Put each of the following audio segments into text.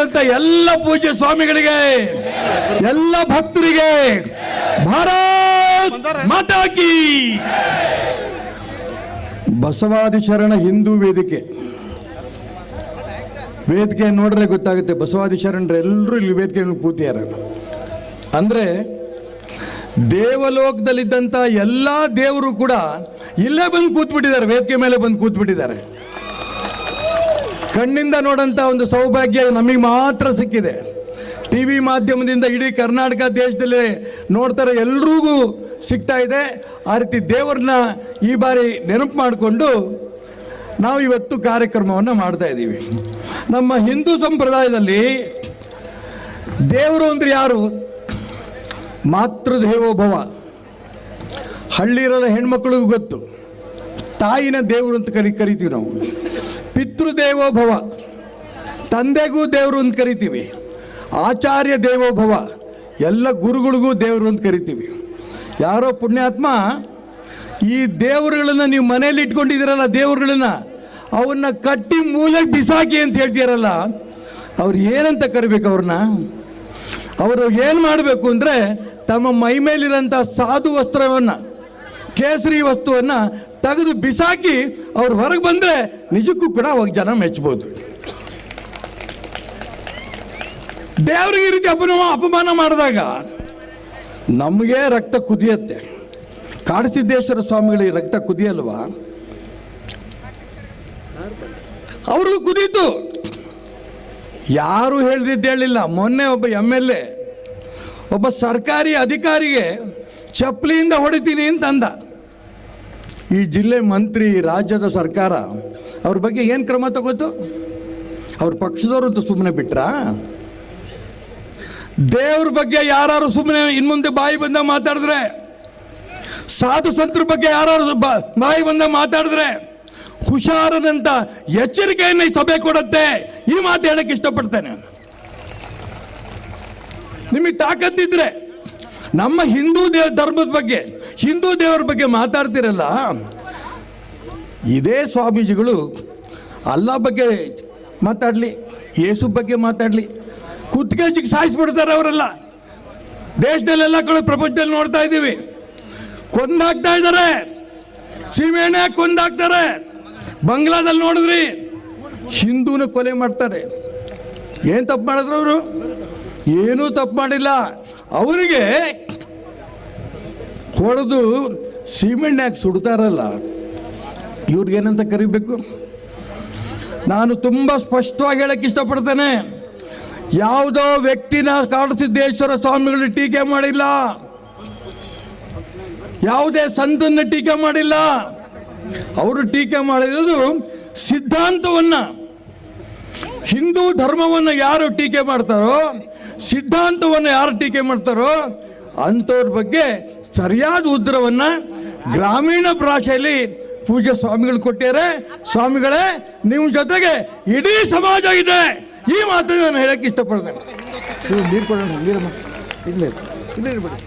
ಬಂದಿರುವಂತ ಎಲ್ಲ ಪೂಜ್ಯ ಸ್ವಾಮಿಗಳಿಗೆ, ಎಲ್ಲ ಭಕ್ತರಿಗೆ ಭಾರತ್ ಮಾತಾಕಿ ಬಸವಾದಿ ಶರಣ ಹಿಂದೂ ವೇದಿಕೆ. ವೇದಿಕೆ ನೋಡ್ರೆ ಗೊತ್ತಾಗುತ್ತೆ, ಬಸವಾದಿ ಶರಣರು ಎಲ್ಲರೂ ಇಲ್ಲಿ ವೇದಿಕೆ ಕೂತಿಯಾರ ಅಂದ್ರೆ ದೇವಲೋಕದಲ್ಲಿದ್ದಂಥ ಎಲ್ಲ ದೇವರು ಕೂಡ ಇಲ್ಲೇ ಬಂದು ಕೂತ್ಬಿಟ್ಟಿದ್ದಾರೆ, ವೇದಿಕೆ ಮೇಲೆ ಬಂದು ಕೂತ್ಬಿಟ್ಟಿದ್ದಾರೆ. ಕಣ್ಣಿಂದ ನೋಡಂತ ಒಂದು ಸೌಭಾಗ್ಯ ನಮಗೆ ಮಾತ್ರ ಸಿಕ್ಕಿದೆ. ಟಿ ವಿ ಮಾಧ್ಯಮದಿಂದ ಇಡೀ ಕರ್ನಾಟಕ ದೇಶದಲ್ಲಿ ನೋಡ್ತಾರೆ ಎಲ್ರಿಗೂ ಸಿಗ್ತಾ ಇದೆ. ಆ ರೀತಿ ದೇವ್ರನ್ನ ಈ ಬಾರಿ ನೆನಪು ಮಾಡಿಕೊಂಡು ನಾವು ಇವತ್ತು ಕಾರ್ಯಕ್ರಮವನ್ನು ಮಾಡ್ತಾ ಇದ್ದೀವಿ. ನಮ್ಮ ಹಿಂದೂ ಸಂಪ್ರದಾಯದಲ್ಲಿ ದೇವರು ಅಂದರೆ ಯಾರು? ಮಾತೃದೇವೋಭವ. ಹಳ್ಳಿರಲ್ಲ ಹೆಣ್ಮಕ್ಳಿಗೂ ಗೊತ್ತು. ತಾಯಿನ ದೇವರು ಅಂತ ಕರಿ, ಕರಿತೀವಿ ನಾವು. ಪಿತೃದೇವೋಭವ. ತಂದೆಗೂ ದೇವರು ಅಂತ ಕರಿತೀವಿ. ಆಚಾರ್ಯ ದೇವೋಭವ. ಎಲ್ಲ ಗುರುಗಳಿಗೂ ದೇವರು ಅಂತ ಕರಿತೀವಿ. ಯಾರೋ ಪುಣ್ಯಾತ್ಮ, ಈ ದೇವರುಗಳನ್ನು ನೀವು ಮನೇಲಿ ಇಟ್ಕೊಂಡಿದ್ದೀರಲ್ಲ ದೇವರುಗಳನ್ನ, ಅವನ್ನ ಕಟ್ಟಿ ಮೂಲೆ ಬಿಸಾಕಿ ಅಂತ ಹೇಳ್ತೀರಲ್ಲ, ಅವ್ರು ಏನಂತ ಕರಿಬೇಕು ಅವ್ರನ್ನ? ಅವರು ಏನು ಮಾಡಬೇಕು ಅಂದರೆ, ತಮ್ಮ ಮೈ ಮೇಲಿರೋಂಥ ಸಾಧು ವಸ್ತ್ರವನ್ನು, ಕೇಸರಿ ವಸ್ತುವನ್ನು ತೆಗೆದು ಬಿಸಾಕಿ ಅವ್ರು ಹೊರಗೆ ಬಂದರೆ ನಿಜಕ್ಕೂ ಕೂಡ ಅವಾಗ ಜನ ಮೆಚ್ಚಬಹುದು ದೇವ್ರಿಗೆ ಈ ರೀತಿ ಅಪಮಾನ ಅಪಮಾನ ಮಾಡಿದಾಗ ನಮಗೆ ರಕ್ತ ಕುದಿಯತ್ತೆ. ಕಾಡಸಿದ್ದೇಶ್ವರ ಸ್ವಾಮಿಗಳಿಗೆ ರಕ್ತ ಕುದಿಯಲ್ವಾ? ಅವ್ರಿಗೂ ಕುದೀತು. ಯಾರು ಹೇಳ್ದಿದ್ದು ಹೇಳಿಲ್ಲ. ಮೊನ್ನೆ ಒಬ್ಬ ಎಂ ಎಲ್ ಎ, ಒಬ್ಬ ಸರ್ಕಾರಿ ಅಧಿಕಾರಿಗೆ ಚಪ್ಪಲಿಯಿಂದ ಹೊಡಿತೀನಿ ಅಂತ ಅಂದ ಈ ಜಿಲ್ಲೆ ಮಂತ್ರಿ, ರಾಜ್ಯದ ಸರ್ಕಾರ, ಅವ್ರ ಬಗ್ಗೆ ಏನು ಕ್ರಮ ತಗೋತು? ಅವ್ರ ಪಕ್ಷದವರು ಅಂತ ಸುಮ್ಮನೆ ಬಿಟ್ರಾ? ದೇವ್ರ ಬಗ್ಗೆ ಯಾರು ಸುಮ್ಮನೆ ಇನ್ಮುಂದೆ ಬಾಯಿ ಬಂದ ಮಾತಾಡಿದ್ರೆ, ಸಾಧು ಸಂತರ ಬಗ್ಗೆ ಯಾರು ಬಾಯಿ ಬಂದ ಮಾತಾಡಿದ್ರೆ, ಹುಷಾರದಂತ ಎಚ್ಚರಿಕೆಯನ್ನು ಈ ಸಭೆ ಕೊಡುತ್ತೆ. ಈ ಮಾತು ಹೇಳಕ್ಕೆ ಇಷ್ಟಪಡ್ತೇನೆ ನಿಮಗೆ ತಾಕತ್ತಿದ್ರೆ ನಮ್ಮ ಹಿಂದೂ ದೇವ ಧರ್ಮದ ಬಗ್ಗೆ, ಹಿಂದೂ ದೇವರ ಬಗ್ಗೆ ಮಾತಾಡ್ತಿರಲ್ಲ? ಇದೇ ಸ್ವಾಮೀಜಿಗಳು ಅಲ್ಲ ಬಗ್ಗೆ ಮಾತಾಡಲಿ, ಯೇಸು ಬಗ್ಗೆ ಮಾತಾಡಲಿ. ಕುತ್ಕೇಜಿಗೆ ಸಾಯಿಸ್ಬಿಡ್ತಾರೆ ಅವರೆಲ್ಲ. ದೇಶದಲ್ಲೆಲ್ಲ ಕಡೆ ಪ್ರಪಂಚದಲ್ಲಿ ನೋಡ್ತಾ ಇದ್ದೀವಿ. ಕೊಂದಾಕ್ತಾ ಇದ್ದಾರೆ. ಸೀಮೆಣ್ಣೆ ಕೊಂದಾಕ್ತಾರೆ. ಬಂಗ್ಲಾದಲ್ಲಿ ನೋಡಿದ್ರಿ. ಹಿಂದೂನ ಕೊಲೆ ಮಾಡ್ತಾರೆ. ಏನು ತಪ್ಪು ಮಾಡಿದ್ರು ಅವರು? ಏನೂ ತಪ್ಪು ಮಾಡಿಲ್ಲ. ಅವರಿಗೆ ಹೊಡೆದು ಸೀಮೆಣ್ಣೆ ಸುಡ್ತಾರಲ್ಲ, ಇವ್ರಿಗೇನಂತ ಕರಿಬೇಕು? ನಾನು ತುಂಬ ಸ್ಪಷ್ಟವಾಗಿ ಹೇಳಕ್ಕೆ ಇಷ್ಟಪಡ್ತೇನೆ, ಯಾವುದೋ ವ್ಯಕ್ತಿನ ಕಾಡಸಿದ್ದೇಶ್ವರ ಸ್ವಾಮಿಗಳು ಟೀಕೆ ಮಾಡಿಲ್ಲ, ಯಾವುದೇ ಸಂತನ್ನ ಟೀಕೆ ಮಾಡಿಲ್ಲ, ಅವರು ಟೀಕೆ ಮಾಡಿರೋದು ಸಿದ್ಧಾಂತವನ್ನ, ಹಿಂದೂ ಧರ್ಮವನ್ನು ಯಾರು ಟೀಕೆ ಮಾಡ್ತಾರೋ, ಸಿದ್ಧಾಂತವನ್ನು ಯಾರು ಟೀಕೆ ಮಾಡ್ತಾರೋ, ಅಂಥವ್ರ ಬಗ್ಗೆ ಸರಿಯಾದ ಉದ್ರವನ್ನ ಗ್ರಾಮೀಣ ಭಾಷೆಯಲ್ಲಿ ಪೂಜ್ಯ ಸ್ವಾಮಿಗಳು ಕೊಟ್ಟಿದ್ದಾರೆ. ಸ್ವಾಮಿಗಳೇ, ನಿಮ್ಮ ಜೊತೆಗೆ ಇಡೀ ಸಮಾಜ ಇದೆ. ಈ ಮಾತನ್ನು ನಾನು ಹೇಳಕ್ಕೆ ಇಷ್ಟಪಡ್ತೇನೆ. ನೀರು ಕೊಡೋಣ ನೀರಮ್ಮ ಇಲ್ಲೇ ಇಲ್ಲೇ ಇರ್ಬೇಡಿ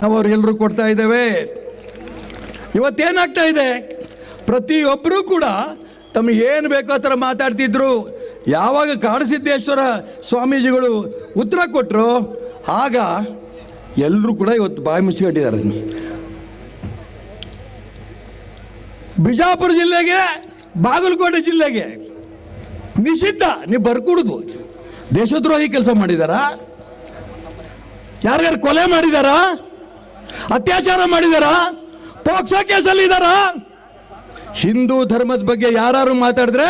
ನಾವು ಅವ್ರಿಗೆಲ್ಲರೂ ಕೊಡ್ತಾ ಇದ್ದೇವೆ. ಇವತ್ತೇನಾಗ್ತಾ ಇದೆ? ಪ್ರತಿಯೊಬ್ಬರೂ ಕೂಡ ತಮಗೆ ಏನು ಬೇಕೋ ಆ ಥರ ಮಾತಾಡ್ತಿದ್ರು. ಯಾವಾಗ ಕಾಡಸಿದ್ದೇಶ್ವರ ಸ್ವಾಮೀಜಿಗಳು ಉತ್ತರ ಕೊಟ್ಟರು ಆಗ ಎಲ್ಲರೂ ಕೂಡ ಇವತ್ತು ಬಾಯಿ ಮುಚ್ಚಿಕೊಂಡಿದ್ದಾರೆ ಬಿಜಾಪುರ ಜಿಲ್ಲೆಗೆ, ಬಾಗಲಕೋಟೆ ಜಿಲ್ಲೆಗೆ ನಿಷಿದ್ಧ, ನೀವು ಬರ್ಕೂಡುದು. ದೇಶದ್ರೋಹಿ ಕೆಲಸ ಮಾಡಿದಾರ? ಯಾರ್ಯಾರು ಕೊಲೆ ಮಾಡಿದಾರಾ? ಅತ್ಯಾಚಾರ ಮಾಡಿದಾರಾ? ಪೋಕ್ಸೋ ಕೇಸಲ್ಲಿ ಇದ್ದಾರಾ ಹಿಂದೂ ಧರ್ಮದ ಬಗ್ಗೆ ಯಾರು ಮಾತಾಡಿದ್ರೆ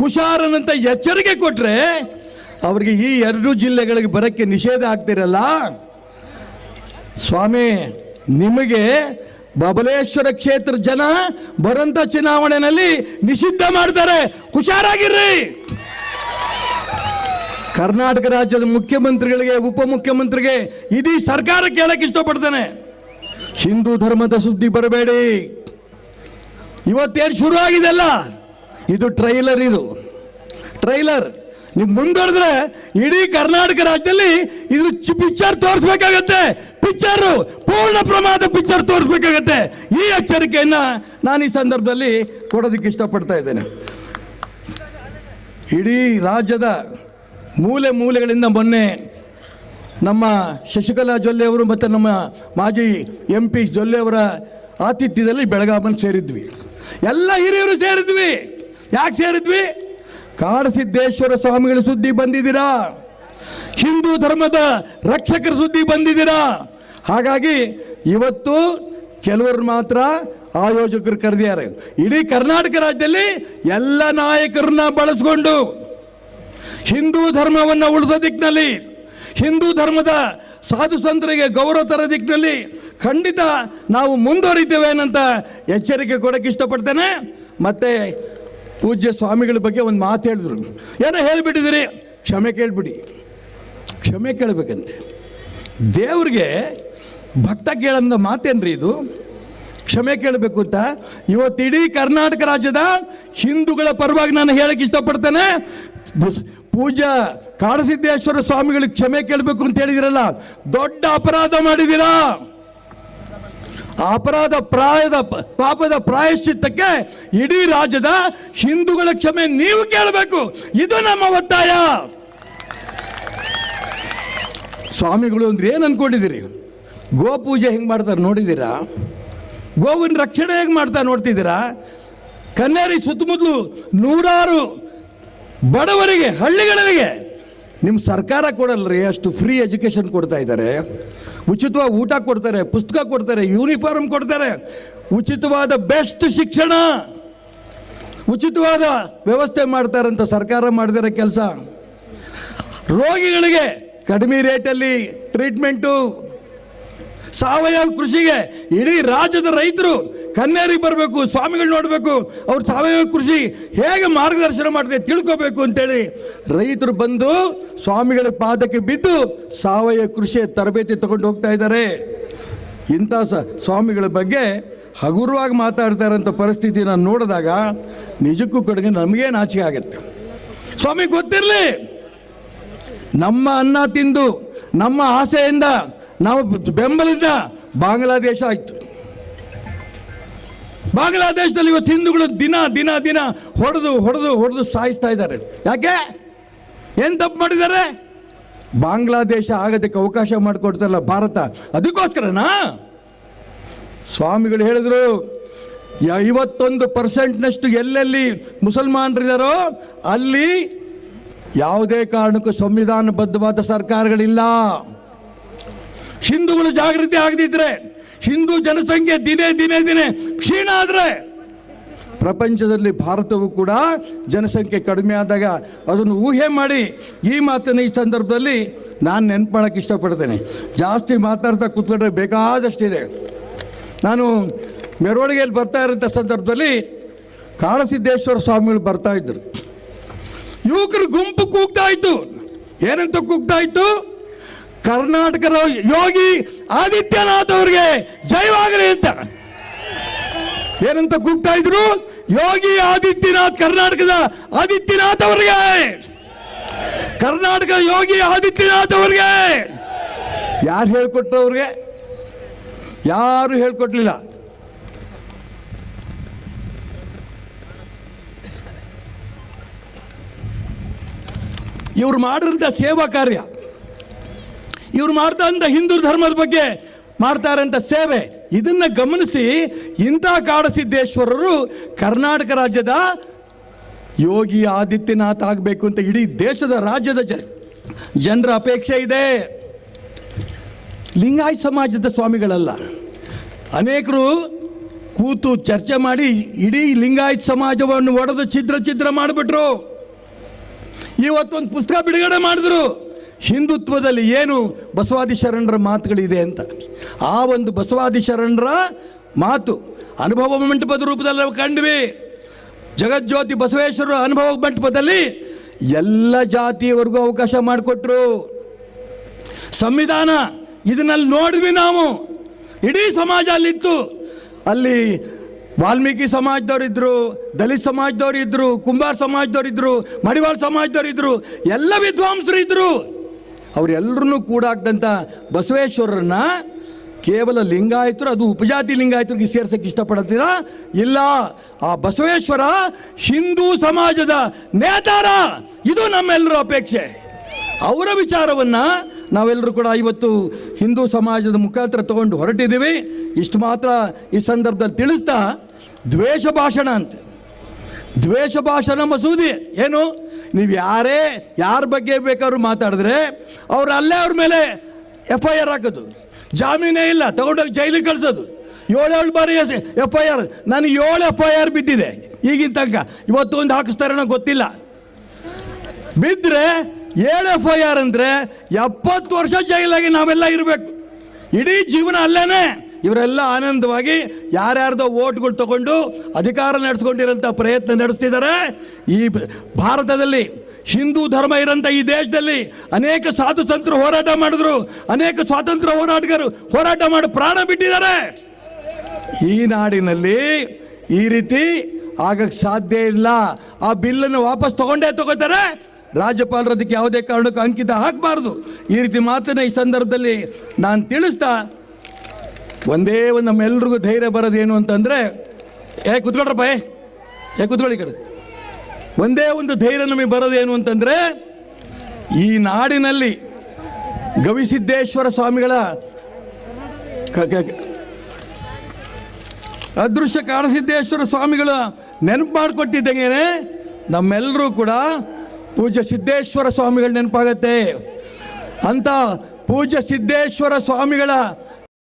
ಹುಷಾರನಂತ ಎಚ್ಚರಿಕೆ ಕೊಟ್ರೆ ಅವ್ರಿಗೆ ಈ ಎರಡು ಜಿಲ್ಲೆಗಳಿಗೆ ಬರಕ್ಕೆ ನಿಷೇಧ ಆಗ್ತಿರಲ್ಲ. ಸ್ವಾಮಿ, ನಿಮಗೆ ಬಬಲೇಶ್ವರ ಕ್ಷೇತ್ರ ಜನ ಬರಂತ ಚುನಾವಣೆಯಲ್ಲಿ ನಿಷಿದ್ಧ ಮಾಡ್ತಾರೆ. ಹುಷಾರಾಗಿರ್ರಿ. ಕರ್ನಾಟಕ ರಾಜ್ಯದ ಮುಖ್ಯಮಂತ್ರಿಗಳಿಗೆ, ಉಪಮುಖ್ಯಮಂತ್ರಿಗೆ ಇಡೀ ಸರ್ಕಾರ ಕೇಳಕ್ಕೆ ಇಷ್ಟಪಡ್ತಾನೆ. ಹಿಂದೂ ಧರ್ಮದ ಸುದ್ದಿ ಬರಬೇಡಿ. ಇವತ್ತೇನು ಶುರು ಆಗಿದೆಲ್ಲ ಇದು ಟ್ರೈಲರ್ ಇದು. ಟ್ರೈಲರ್ ನೀವು ಮುಂದುವರೆದ್ರೆ ಇಡೀ ಕರ್ನಾಟಕ ರಾಜ್ಯದಲ್ಲಿ ಇದು ಪಿಕ್ಚರ್ ತೋರಿಸ್ಬೇಕಾಗತ್ತೆ. ಪಿಕ್ಚರ್ ಪೂರ್ಣ ಪ್ರಮಾಣದ ಪಿಕ್ಚರ್ ತೋರಿಸ್ಬೇಕಾಗತ್ತೆ. ಈ ಎಚ್ಚರಿಕೆಯನ್ನು ನಾನು ಈ ಸಂದರ್ಭದಲ್ಲಿ ಕೊಡೋದಕ್ಕೆ ಇಷ್ಟಪಡ್ತಾ ಇದ್ದೇನೆ. ಇಡೀ ರಾಜ್ಯದ ಮೂಲೆ ಮೂಲೆಗಳಿಂದ ಮೊನ್ನೆ ನಮ್ಮ ಶಶಿಕಲಾ ಜೊಲ್ಲೆ ಅವರು ಮತ್ತು ನಮ್ಮ ಮಾಜಿ ಎಂ ಪಿ ಜೊಲ್ಲೆ ಅವರ ಆತಿಥ್ಯದಲ್ಲಿ ಬೆಳಗಾಮಲ್ಲಿ ಸೇರಿದ್ವಿ. ಎಲ್ಲ ಹಿರಿಯರು ಸೇರಿದ್ವಿ. ಯಾಕೆ ಸೇರಿದ್ವಿ? ಕಾಡಸಿದ್ದೇಶ್ವರ ಸ್ವಾಮಿಗಳ ಸುದ್ದಿ ಬಂದಿದ್ದೀರಾ? ಹಿಂದೂ ಧರ್ಮದ ರಕ್ಷಕರ ಸುದ್ದಿ ಬಂದಿದ್ದೀರಾ? ಹಾಗಾಗಿ ಇವತ್ತು ಕೆಲವರು ಮಾತ್ರ ಆಯೋಜಕರು ಕರೆದಿದ್ದಾರೆ. ಇಡೀ ಕರ್ನಾಟಕ ರಾಜ್ಯದಲ್ಲಿ ಎಲ್ಲ ನಾಯಕರನ್ನ ಬಳಸ್ಕೊಂಡು ಹಿಂದೂ ಧರ್ಮವನ್ನು ಉಳಿಸೋ ದಿಕ್ಕಿನಲ್ಲಿ ಹಿಂದೂ ಧರ್ಮದ ಸಾಧು ಸಂತರಿಗೆ ಗೌರವ ತರ ದಿಕ್ಕಿನಲ್ಲಿ ಖಂಡಿತ ನಾವು ಮುಂದುವರಿತೇವೆ ಅನ್ನಂತ ಎಚ್ಚರಿಕೆ ಕೊಡಕ್ಕೆ ಇಷ್ಟಪಡ್ತೇನೆ. ಮತ್ತೆ ಪೂಜ್ಯ ಸ್ವಾಮಿಗಳ ಬಗ್ಗೆ ಒಂದು ಮಾತು ಹೇಳಿದ್ರು. ಏನೋ ಹೇಳಿಬಿಟ್ಟಿದ್ದೀರಿ? ಕ್ಷಮೆ ಕೇಳಿಬಿಡಿ. ಕ್ಷಮೆ ಕೇಳಬೇಕಂತೆ. ದೇವ್ರಿಗೆ ಭಕ್ತ ಕೇಳಂದ ಮಾತೇನ್ರಿ ಇದು? ಕ್ಷಮೆ ಕೇಳಬೇಕು ಅಂತ. ಇವತ್ತು ಇಡೀ ಕರ್ನಾಟಕ ರಾಜ್ಯದ ಹಿಂದೂಗಳ ಪರವಾಗಿ ನಾನು ಹೇಳಕ್ಕೆ ಇಷ್ಟಪಡ್ತೇನೆ. ಪೂಜಾ ಕಾಡಸಿದ್ದೇಶ್ವರ ಸ್ವಾಮಿಗಳಿಗೆ ಕ್ಷಮೆ ಕೇಳಬೇಕು ಅಂತ ಹೇಳಿದಿರಲ್ಲ. ದೊಡ್ಡ ಅಪರಾಧ ಮಾಡಿದ್ದೀರಾ? ಅಪರಾಧ ಪ್ರಾಯದ ಪಾಪದ ಪ್ರಾಯಶ್ಚಿತ್ತಕ್ಕೆ ಇಡೀ ರಾಜ್ಯದ ಹಿಂದೂಗಳ ಕ್ಷಮೆ ನೀವು ಕೇಳಬೇಕು. ಇದು ನಮ್ಮ ಒತ್ತಾಯ. ಸ್ವಾಮಿಗಳು ಅಂದ್ರೆ ಏನು ಅನ್ಕೊಂಡಿದ್ದೀರಿ? ಗೋ ಪೂಜೆ ಹೆಂಗೆ ಮಾಡ್ತಾರೆ ನೋಡಿದ್ದೀರಾ? ಗೋವಿನ ರಕ್ಷಣೆ ಹೆಂಗೆ ಮಾಡ್ತಾರೆ ನೋಡ್ತಿದ್ದೀರಾ? ಕನ್ನೇರಿ ಸುತ್ತಮುತ್ತಲು ನೂರಾರು ಬಡವರಿಗೆ, ಹಳ್ಳಿಗಳಿಗೆ ನಿಮ್ಮ ಸರ್ಕಾರ ಕೊಡಲ್ರಿ, ಅಷ್ಟು ಫ್ರೀ ಎಜುಕೇಷನ್ ಕೊಡ್ತಾ ಇದ್ದಾರೆ. ಉಚಿತವಾಗಿ ಊಟ ಕೊಡ್ತಾರೆ, ಪುಸ್ತಕ ಕೊಡ್ತಾರೆ ಯೂನಿಫಾರ್ಮ್ ಕೊಡ್ತಾರೆ. ಉಚಿತವಾದ ಬೆಸ್ಟ್ ಶಿಕ್ಷಣ. ಉಚಿತವಾದ ವ್ಯವಸ್ಥೆ ಮಾಡ್ತಾರಂತ ಸರ್ಕಾರ ಮಾಡಿದರೆ ಕೆಲಸ. ರೋಗಿಗಳಿಗೆ ಕಡಿಮೆ ರೇಟಲ್ಲಿ ಟ್ರೀಟ್ಮೆಂಟು ಸಾವಯವ ಕೃಷಿಗೆ ಇಡೀ ರಾಜ್ಯದ ರೈತರು ಕನ್ನೇರಿಗೆ ಬರಬೇಕು, ಸ್ವಾಮಿಗಳು ನೋಡಬೇಕು, ಅವ್ರು ಸಾವಯವ ಕೃಷಿ ಹೇಗೆ ಮಾರ್ಗದರ್ಶನ ಮಾಡಿದೆ ತಿಳ್ಕೋಬೇಕು ಅಂತೇಳಿ ರೈತರು ಬಂದು ಸ್ವಾಮಿಗಳ ಪಾದಕ್ಕೆ ಬಿದ್ದು ಸಾವಯವ ಕೃಷಿಯ ತರಬೇತಿ ತಗೊಂಡು ಹೋಗ್ತಾ ಇದ್ದಾರೆ. ಇಂಥ ಸ್ವಾಮಿಗಳ ಬಗ್ಗೆ ಹಗುರವಾಗಿ ಮಾತಾಡ್ತಾರಂಥ ಪರಿಸ್ಥಿತಿ ನಾನು ನೋಡಿದಾಗ ನಿಜಕ್ಕೂ ಕಡೆಗೆ ನಮಗೇ ನಾಚಿಕೆ ಆಗುತ್ತೆ. ಸ್ವಾಮಿ ಗೊತ್ತಿರಲಿ, ನಮ್ಮ ಅನ್ನ ತಿಂದು, ನಮ್ಮ ಆಸೆಯಿಂದ ನಾವು ಬೆಂಬಲಿಂದ ಬಾಂಗ್ಲಾದೇಶ ಆಯ್ತು. ಬಾಂಗ್ಲಾದೇಶದಲ್ಲಿ ಇವತ್ತು ಹಿಂದೂಗಳು ದಿನ ದಿನ ದಿನ ಹೊಡೆದು ಹೊಡೆದು ಹೊಡೆದು ಸಾಯಿಸ್ತಾ ಇದ್ದಾರೆ. ಯಾಕೆ? ಏನು ತಪ್ಪು ಮಾಡಿದ್ದಾರೆ? ಬಾಂಗ್ಲಾದೇಶ ಆಗೋದಕ್ಕೆ ಅವಕಾಶ ಮಾಡಿಕೊಡ್ತಾರಲ್ಲ ಭಾರತ. ಅದಕ್ಕೋಸ್ಕರನಾ? ಸ್ವಾಮಿಗಳು ಹೇಳಿದ್ರು ಐವತ್ತೊಂದು ಪರ್ಸೆಂಟ್ನಷ್ಟು ಎಲ್ಲೆಲ್ಲಿ ಮುಸಲ್ಮಾನರಿದ್ದಾರೋ ಅಲ್ಲಿ ಯಾವುದೇ ಕಾರಣಕ್ಕೂ ಸಂವಿಧಾನಬದ್ಧವಾದ ಸರ್ಕಾರಗಳಿಲ್ಲ. ಹಿಂದೂಗಳು ಜಾಗೃತಿ ಆಗದಿದ್ರೆ ಹಿಂದೂ ಜನಸಂಖ್ಯೆ ದಿನೇ ದಿನೇ ದಿನೇ ಕ್ಷೀಣ ಆದರೆ ಪ್ರಪಂಚದಲ್ಲಿ ಭಾರತವು ಕೂಡ ಜನಸಂಖ್ಯೆ ಕಡಿಮೆ ಆದಾಗ ಅದನ್ನು ಊಹೆ ಮಾಡಿ ಈ ಮಾತನ್ನು ಈ ಸಂದರ್ಭದಲ್ಲಿ ನಾನು ನೆನ್ಪು ಇಷ್ಟಪಡ್ತೇನೆ. ಜಾಸ್ತಿ ಮಾತಾಡ್ತಾ ಕೂತ್ಕೊಂಡ್ರೆ ಬೇಕಾದಷ್ಟಿದೆ ನಾನು ಮೆರವಣಿಗೆಯಲ್ಲಿ ಬರ್ತಾ ಇರೋಂಥ ಸಂದರ್ಭದಲ್ಲಿ ಕಾಳಸಿದ್ದೇಶ್ವರ ಸ್ವಾಮಿಗಳು ಬರ್ತಾ ಇದ್ದರು ಯುವಕರು ಗುಂಪು ಕೂಗ್ತಾ ಇತ್ತು. ಏನಂತ ಕೂಗ್ತಾ ಇತ್ತು? ಕರ್ನಾಟಕ ಯೋಗಿ ಆದಿತ್ಯನಾಥ್ ಅವರಿಗೆ ಜಯವಾಗಲಿ ಅಂತ. ಏನಂತ ಕೂಗ್ತಾ ಇದ್ರು? ಯೋಗಿ ಆದಿತ್ಯನಾಥ್, ಕರ್ನಾಟಕದ ಆದಿತ್ಯನಾಥ್ ಅವರಿಗೆ. ಕರ್ನಾಟಕ ಯೋಗಿ ಆದಿತ್ಯನಾಥ್ ಅವರಿಗೆ. ಯಾರು ಹೇಳ್ಕೊಟ್ರು ಅವ್ರಿಗೆ? ಯಾರು ಹೇಳ್ಕೊಟ್ಲಿಲ್ಲ? ಇವ್ರು ಮಾಡಿದಂಥ ಸೇವಾ ಕಾರ್ಯ. ಇವ್ರು ಮಾಡ್ತಾ ಅಂತ ಹಿಂದೂ ಧರ್ಮದ ಬಗ್ಗೆ ಮಾಡ್ತಾರಂತ ಸೇವೆ. ಇದನ್ನ ಗಮನಿಸಿ ಇಂಥ ಕಾಡಸಿದ್ದೇಶ್ವರರು ಕರ್ನಾಟಕ ರಾಜ್ಯದ ಯೋಗಿ ಆದಿತ್ಯನಾಥ್ ಆಗಬೇಕು ಅಂತ ಇಡೀ ದೇಶದ ರಾಜ್ಯದ ಜ, ಜನರ ಅಪೇಕ್ಷೆ ಇದೆ. ಲಿಂಗಾಯತ್ ಸಮಾಜದ ಸ್ವಾಮಿಗಳಲ್ಲ. ಅನೇಕರು ಕೂತು ಚರ್ಚೆ ಮಾಡಿ ಇಡೀ ಲಿಂಗಾಯತ್ ಸಮಾಜವನ್ನು ಒಡೆದು ಛಿದ್ರ ಛಿದ್ರ ಮಾಡಿಬಿಟ್ರು. ಇವತ್ತೊಂದು ಪುಸ್ತಕ ಬಿಡುಗಡೆ ಮಾಡಿದ್ರು. ಹಿಂದುತ್ವದಲ್ಲಿ ಏನು ಬಸವಾದಿ ಶರಣರ ಮಾತುಗಳಿದೆ ಅಂತ? ಆ ಒಂದು ಬಸವಾದಿ ಶರಣರ ಮಾತು ಅನುಭವ ಮಂಟಪದ ರೂಪದಲ್ಲಿ ನಾವು ಕಂಡ್ವಿ. ಜಗಜ್ಯೋತಿ ಬಸವೇಶ್ವರ ಅನುಭವ ಮಂಟಪದಲ್ಲಿ ಎಲ್ಲ ಜಾತಿಯವರೆಗೂ ಅವಕಾಶ ಮಾಡಿಕೊಟ್ರು. ಸಂವಿಧಾನ ಇದನ್ನಲ್ಲಿ ನೋಡಿದ್ವಿ ನಾವು. ಇಡೀ ಸಮಾಜ ಅಲ್ಲಿತ್ತು. ಅಲ್ಲಿ ವಾಲ್ಮೀಕಿ ಸಮಾಜದವರಿದ್ದರು ದಲಿತ ಸಮಾಜದವರಿದ್ದರು ಕುಂಬಾರ್ ಕುಂಬಾರ ಸಮಾಜದವ್ರು ಇದ್ರು ಮಡಿವಾಳ ಸಮಾಜದವರಿದ್ದರು ಎಲ್ಲ ವಿದ್ವಾಂಸರು ಇದ್ರು ಅವರೆಲ್ಲರನ್ನೂ ಕೂಡ ಆಗ್ದಂಥ ಬಸವೇಶ್ವರರನ್ನ ಕೇವಲ ಲಿಂಗಾಯತರು, ಅದು ಉಪಜಾತಿ ಲಿಂಗಾಯತರಿಗೆ ಸೇರ್ಸಕ್ಕೆ ಇಷ್ಟಪಡ್ತೀರಾ ಇಲ್ಲ, ಆ ಬಸವೇಶ್ವರ ಹಿಂದೂ ಸಮಾಜದ ನೇತಾರ. ಇದು ನಮ್ಮೆಲ್ಲರ ಅಪೇಕ್ಷೆ. ಅವರ ವಿಚಾರವನ್ನ ನಾವೆಲ್ಲರೂ ಕೂಡ ಇವತ್ತು ಹಿಂದೂ ಸಮಾಜದ ಮುಖಾಂತರ ತಗೊಂಡು ಹೊರಟಿದ್ದೀವಿ. ಇಷ್ಟು ಮಾತ್ರ ಈ ಸಂದರ್ಭದಲ್ಲಿ ತಿಳಿಸ್ತಾ, ದ್ವೇಷ ಭಾಷಣ ಅಂತ. ದ್ವೇಷ ಭಾಷಣ ಮಸೂದಿ. ಏನು? ನೀವು ಯಾರೇ, ಯಾರ ಬಗ್ಗೆ ಬೇಕಾದ್ರೂ ಮಾತಾಡಿದ್ರೆ ಅವ್ರು ಅಲ್ಲೇ ಅವ್ರ ಮೇಲೆ ಎಫ್ ಐ ಆರ್ ಹಾಕೋದು. ಜಾಮೀನೇ ಇಲ್ಲ, ತಗೊಂಡೋಗಿ ಜೈಲಿಗೆ ಕಳಿಸೋದು. ಏಳೇಳು ಬಾರಿ ಎಫ್ ಐ ಆರ್ ನನಗೆ ಏಳು ಎಫ್ ಐ ಆರ್ ಬಿದ್ದಿದೆ ಈಗಿನ ತನಕ. ಇವತ್ತು ಒಂದು ಹಾಕಿಸ್ತಾರೆ ನಂಗೆ ಗೊತ್ತಿಲ್ಲ. ಬಿದ್ದರೆ ಏಳು ಎಫ್ ಐ ಆರ್ ಅಂದರೆ ಎಪ್ಪತ್ತು ವರ್ಷ ಜೈಲಾಗಿ ನಾವೆಲ್ಲ ಇರಬೇಕು. ಇಡೀ ಜೀವನ ಅಲ್ಲೇನೆ. ಇವರೆಲ್ಲ ಆನಂದವಾಗಿ ಯಾರ್ಯಾರ್ದೋ ಓಟ್ಗಳು ತಗೊಂಡು ಅಧಿಕಾರ ನಡೆಸ್ಕೊಂಡಿರೋಂಥ ಪ್ರಯತ್ನ ನಡೆಸ್ತಿದ್ದಾರೆ. ಈ ಭಾರತದಲ್ಲಿ ಹಿಂದೂ ಧರ್ಮ ಇರೋಂಥ ಈ ದೇಶದಲ್ಲಿ ಅನೇಕ ಸಾಧು ಸಂತರು ಹೋರಾಟ ಮಾಡಿದ್ರು. ಅನೇಕ ಸ್ವಾತಂತ್ರ್ಯ ಹೋರಾಟಗಾರರು ಹೋರಾಟ ಮಾಡಿ ಪ್ರಾಣ ಬಿಟ್ಟಿದ್ದಾರೆ. ಈ ನಾಡಿನಲ್ಲಿ ಈ ರೀತಿ ಆಗಕ್ಕೆ ಸಾಧ್ಯ ಇಲ್ಲ. ಆ ಬಿಲ್ಲನ್ನು ವಾಪಸ್ ತಗೊಂಡೇ ತಗೋತಾರೆ. ರಾಜ್ಯಪಾಲರು ಅದಕ್ಕೆ ಯಾವುದೇ ಕಾರಣಕ್ಕೂ ಅಂಕಿತ ಹಾಕಬಾರ್ದು. ಈ ರೀತಿ ಮಾತನ್ನ ಈ ಸಂದರ್ಭದಲ್ಲಿ ನಾನು ತಿಳಿಸ್ತಾ ಒಂದೇ ಒಂದು ನಮ್ಮೆಲ್ರಿಗೂ ಧೈರ್ಯ ಬರೋದೇನು ಅಂತಂದರೆ, ಏ, ಕುತ್ಕೊಳ್ರಪ್ಪ, ಏ. ಏ, ಕುತ್ಕೊಳ್ಳಿ ಕಡೆ. ಒಂದೇ ಒಂದು ಧೈರ್ಯ ನಮಗೆ ಬರೋದೇನು ಅಂತಂದರೆ, ಈ ನಾಡಿನಲ್ಲಿ ಗವಿಸಿದ್ದೇಶ್ವರ ಸ್ವಾಮಿಗಳ ಅದೃಶ್ಯ ಕಾಣಸಿದ್ದೇಶ್ವರ ಸ್ವಾಮಿಗಳ ನೆನಪು ಮಾಡಿಕೊಟ್ಟಿದ್ದಂಗೆ ನಮ್ಮೆಲ್ಲರೂ ಕೂಡ ಪೂಜ್ಯ ಸಿದ್ದೇಶ್ವರ ಸ್ವಾಮಿಗಳ ನೆನಪಾಗತ್ತೆ. ಅಂತ ಪೂಜ್ಯ ಸಿದ್ದೇಶ್ವರ ಸ್ವಾಮಿಗಳ